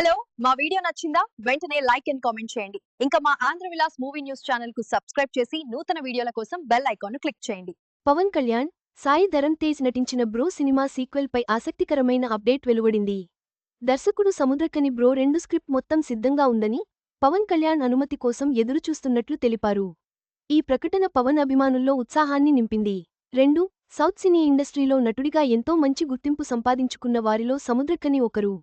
Hello మా video నచ్చిందా? వెంటనే లైక్ అండ్ కామెంట్ చేయండి. ఇంకా మా ఆంధ్ర విలాస్ మూవీ న్యూస్ ఛానల్కు సబ్స్క్రైబ్ చేసి నూతన వీడియోల కోసం బెల్ ఐకాన్ క్లిక్ చేయండి. పవన్ కళ్యాణ్ సాయి ధరమ్ తేజ్ నటించిన బ్రో సినిమా సీక్వెల్ పై ఆసక్తికరమైన అప్డేట్ వెలువడింది. దర్శకుడు సముద్రకని బ్రో రెండు స్క్రిప్ట్ మొత్తం సిద్ధంగా ఉందని పవన్ కళ్యాణ్ అనుమతి కోసం ఎదురుచూస్తున్నట్లు తెలిపారు. ఈ ప్రకటన పవన్ అభిమానుల్లో ఉత్సాహాన్ని నింపింది. రెండు సౌత్ సినీ ఇండస్ట్రీలో నటుడిగా ఎంతో మంచి గుర్తింపు సంపాదించుకున్న వారిలో సముద్రకని ఒకరు.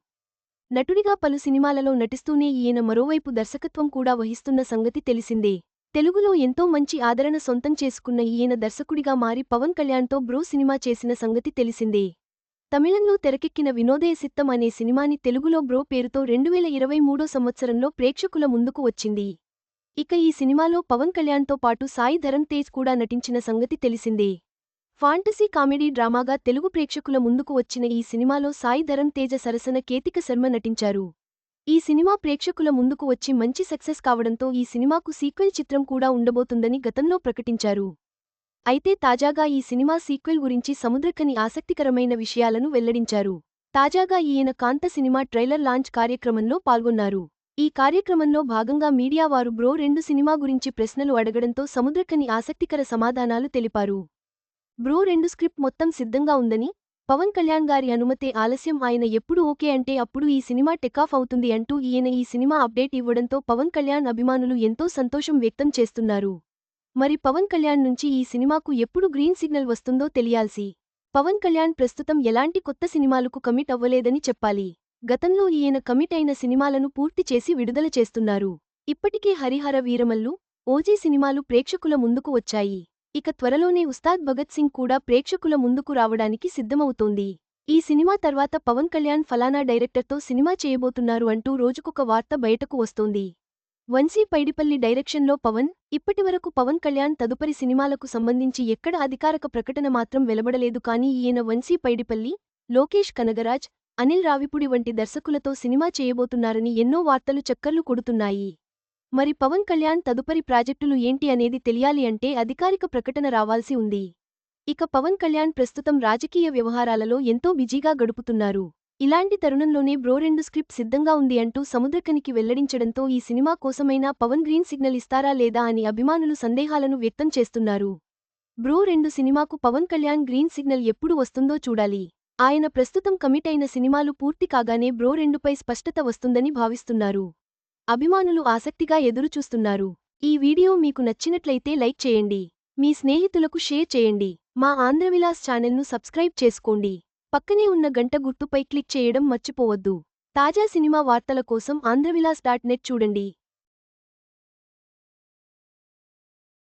నటుడిగా పలు సినిమాలలో నటిస్తూనే ఈయన మరోవైపు దర్శకత్వం కూడా వహిస్తున్న సంగతి తెలిసిందే. తెలుగులో ఎంతో మంచి ఆదరణ సొంతం చేసుకున్న ఈయన దర్శకుడిగా మారి పవన్ కళ్యాణ్తో బ్రో సినిమా చేసిన సంగతి తెలిసిందే. తమిళంలో తెరకెక్కిన వినోదయ సిత్తం అనే సినిమాని తెలుగులో బ్రో పేరుతో రెండువేల ఇరవై మూడో సంవత్సరంలో ప్రేక్షకుల ముందుకు వచ్చింది. ఇక ఈ సినిమాలో పవన్ కళ్యాణ్తో పాటు సాయి ధరమ్ తేజ్ కూడా నటించిన సంగతి తెలిసిందే. ఫాంటసీ కామెడీ డ్రామాగా తెలుగు ప్రేక్షకుల ముందుకు వచ్చిన ఈ సినిమాలో సాయి ధరమ్ తేజ సరసన కేతిక శర్మ నటించారు. ఈ సినిమా ప్రేక్షకుల ముందుకు వచ్చి మంచి సక్సెస్ కావడంతో ఈ సినిమాకు సీక్వెల్ చిత్రం కూడా ఉండబోతుందని గతంలో ప్రకటించారు. అయితే తాజాగా ఈ సినిమా సీక్వెల్ గురించి సముద్రకని ఆసక్తికరమైన విషయాలను వెల్లడించారు. తాజాగా ఈయన కాంత సినిమా ట్రైలర్ లాంచ్ కార్యక్రమంలో పాల్గొన్నారు. ఈ కార్యక్రమంలో భాగంగా మీడియా వారు బ్రో రెండు సినిమా గురించి ప్రశ్నలు అడగడంతో సముద్రకని ఆసక్తికర సమాధానాలు తెలిపారు. బ్రో రెండు స్క్రిప్ట్ మొత్తం సిద్ధంగా ఉందని పవన్ కళ్యాణ్ గారి అనుమతే ఆలస్యం ఆయన ఎప్పుడు ఓకే అంటే అప్పుడు ఈ సినిమా టెకాఫ్ అవుతుంది అంటూ ఈయన ఈ సినిమా అప్డేట్ ఇవ్వడంతో పవన్ కళ్యాణ్ అభిమానులు ఎంతో సంతోషం వ్యక్తం చేస్తున్నారు. మరి పవన్ కళ్యాణ్ నుంచి ఈ సినిమాకు ఎప్పుడు గ్రీన్ సిగ్నల్ వస్తుందో తెలియాల్సి పవన్ కళ్యాణ్ ప్రస్తుతం ఎలాంటి కొత్త సినిమాలకు కమిట్ అవ్వలేదని చెప్పాలి. గతంలో ఈయన కమిట్ అయిన సినిమాలను పూర్తి చేసి విడుదల చేస్తున్నారు. ఇప్పటికే హరిహర వీరమల్లు ఓజీ సినిమాలు ప్రేక్షకుల ముందుకు వచ్చాయి. ఇక త్వరలోనే ఉస్తాద్ భగత్ సింగ్ కూడా ప్రేక్షకుల ముందుకు రావడానికి సిద్ధమవుతోంది. ఈ సినిమా తర్వాత పవన్ కళ్యాణ్ ఫలానా డైరెక్టర్తో సినిమా చేయబోతున్నారు అంటూ రోజుకొక వార్త బయటకు వస్తోంది. వంశీ పైడిపల్లి డైరెక్షన్లో పవన్ ఇప్పటివరకు పవన్ కళ్యాణ్ తదుపరి సినిమాలకు సంబంధించి ఎక్కడ అధికారక ప్రకటన మాత్రం వెలబడలేదు కానీ ఈయన వంశీ పైడిపల్లి లోకేష్ కనగరాజ్ అనిల్ రావిపుడి వంటి దర్శకులతో సినిమా చేయబోతున్నారని ఎన్నో వార్తలు చక్కర్లు కొడుతున్నాయి. మరి పవన్ కళ్యాణ్ తదుపరి ప్రాజెక్టులు ఏంటి అనేది తెలియాలి అంటే అధికారిక ప్రకటన రావాల్సి ఉంది. ఇక పవన్ కళ్యాణ్ ప్రస్తుతం రాజకీయ వ్యవహారాలలో ఎంతో బిజీగా గడుపుతున్నారు. ఇలాంటి తరుణంలోనే బ్రో రెండు స్క్రిప్ట్ సిద్ధంగా ఉంది అంటూ సముద్రకనికి వెల్లడించడంతో ఈ సినిమా కోసమైనా పవన్ గ్రీన్ సిగ్నల్ ఇస్తారా లేదా అని అభిమానులు సందేహాలను వ్యక్తం చేస్తున్నారు. బ్రో రెండు సినిమాకు పవన్ కళ్యాణ్ గ్రీన్ సిగ్నల్ ఎప్పుడు వస్తుందో చూడాలి. ఆయన ప్రస్తుతం కమిట్ అయిన సినిమాలు పూర్తి కాగానే బ్రో రెండుపై స్పష్టత వస్తుందని భావిస్తున్నారు. అభిమానులు ఆసక్తిగా ఎదురుచూస్తున్నారు. ఈ వీడియో మీకు నచ్చినట్లయితే లైక్ చేయండి. మీ స్నేహితులకు షేర్ చేయండి. మా ఆంధ్రవిలాస్ ఛానల్ను సబ్స్క్రైబ్ చేసుకోండి. పక్కనే ఉన్న గంట గుర్తుపై క్లిక్ చేయడం మర్చిపోవద్దు. తాజా సినిమా వార్తల కోసం ఆంధ్రవిలాస్ డాట్ నెట్ చూడండి.